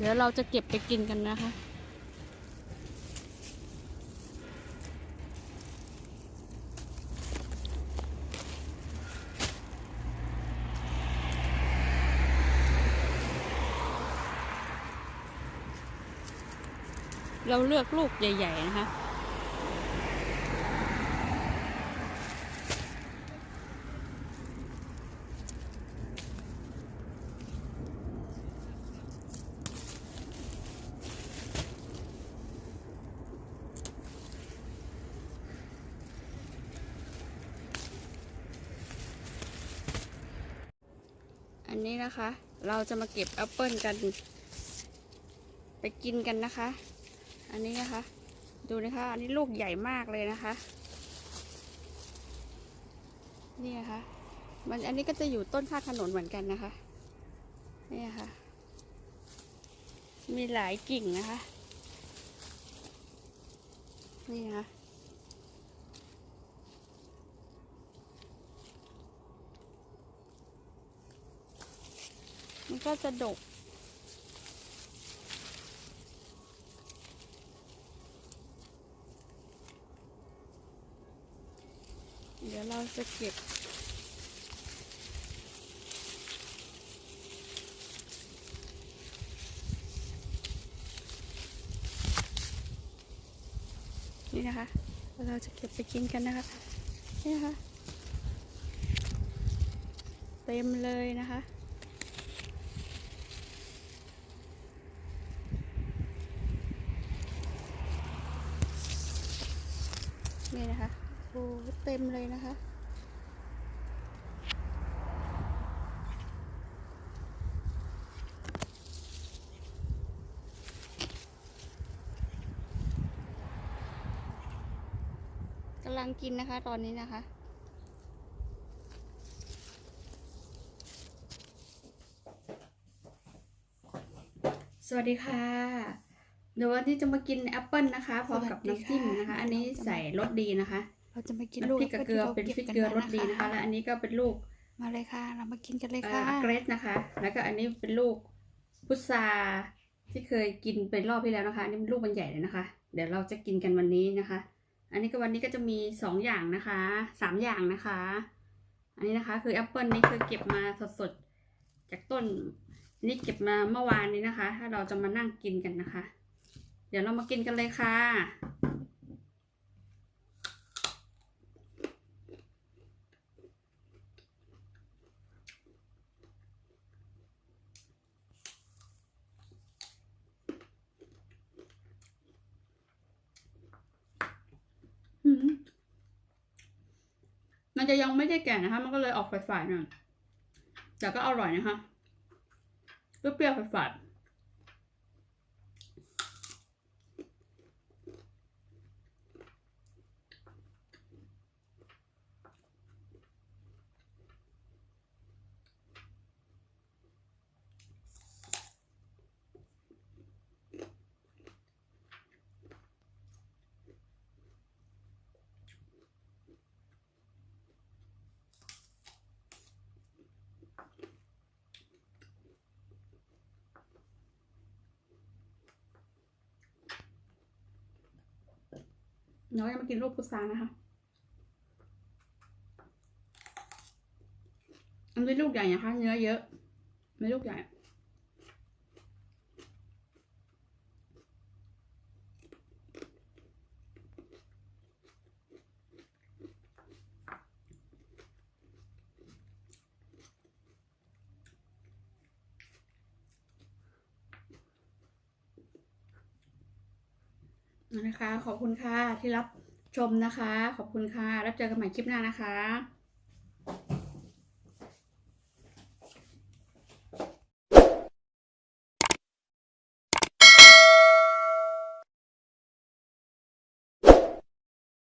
เดี๋ยวเราจะเก็บไปกินกันนะคะ เราเลือกลูกใหญ่ ๆ นะคะ นนี้นะคะ เราจะมาเก็บแอปเปิลกัน ไปกินกันนะคะ อันนี้นะคะ ดูนะคะ อันนี้ลูกใหญ่มากเลยนะคะ นี่นะคะ มันอันนี้ก็จะอยู่ต้นข้างถนนเหมือนกันนะคะ นี่ค่ะ มีหลายกิ่งนะคะ นี่นะคะ ก็จะดก เดี๋ยวเราจะเก็บนี่นะคะ เราจะเก็บไปกินกันนะคะ นี่นะคะ เต็มเลยนะคะ นี่นะคะโอ้เต็มเลยนะคะ กำลังกินนะคะ ตอนนี้นะคะสวัสดีค่ะ เดี๋ยววันนี้จะมากินแอปเปิลนะคะพร้อมกับน้ำจิ้มนะคะ อันนี้ใส่รสดีนะคะเราจะมากินลูกน้ำพริกกับเกลือแปเป็นที่พริกก็บเกลือรนสดีนะคะ และอันนี้ก็เป็นลูกมาเลยค่ะ เรามากินกันเลยเอ่ค่ะอเกรสนะคะ แล้วก็อันนี้เป็นลูกพุทราที่เคยกินไปรอบที่แล้วนะคะ อันนี้มันลูกมันใหญ่เลยนะคะ เดี๋ยวเราจะกินกันวันนี้นะคะ อันนี้ก็วันนี้ก็จะมีสองอย่างนะคะสามอย่างนะคะ อันนี้นะคะ คือแอปเปิลนี่คือเก็บมาสดๆจากต้นนี่เก็บมาเมื่อวานนี้นะคะ ถ้าเราจะมานั่งกินกันนะคะ เดี๋ยวเรามากินกันเลยค่ะมมันจะยังไม่ได้แก่นะคะ มันก็เลยออกฝาดๆหน่อยแต่ก็อร่อยนะคะเปรี้ยวๆฝาดๆ เราจะมากินลูกพุทรานะคะ อันนี้ลูกใหญ่นะคะ เนื้อเยอะ ไม่ลูกใหญ่ นะคะ ขอบคุณค่ะที่รับชมนะคะ ขอบคุณค่ะ รับเจอกันใหม่คลิปหน้านะคะ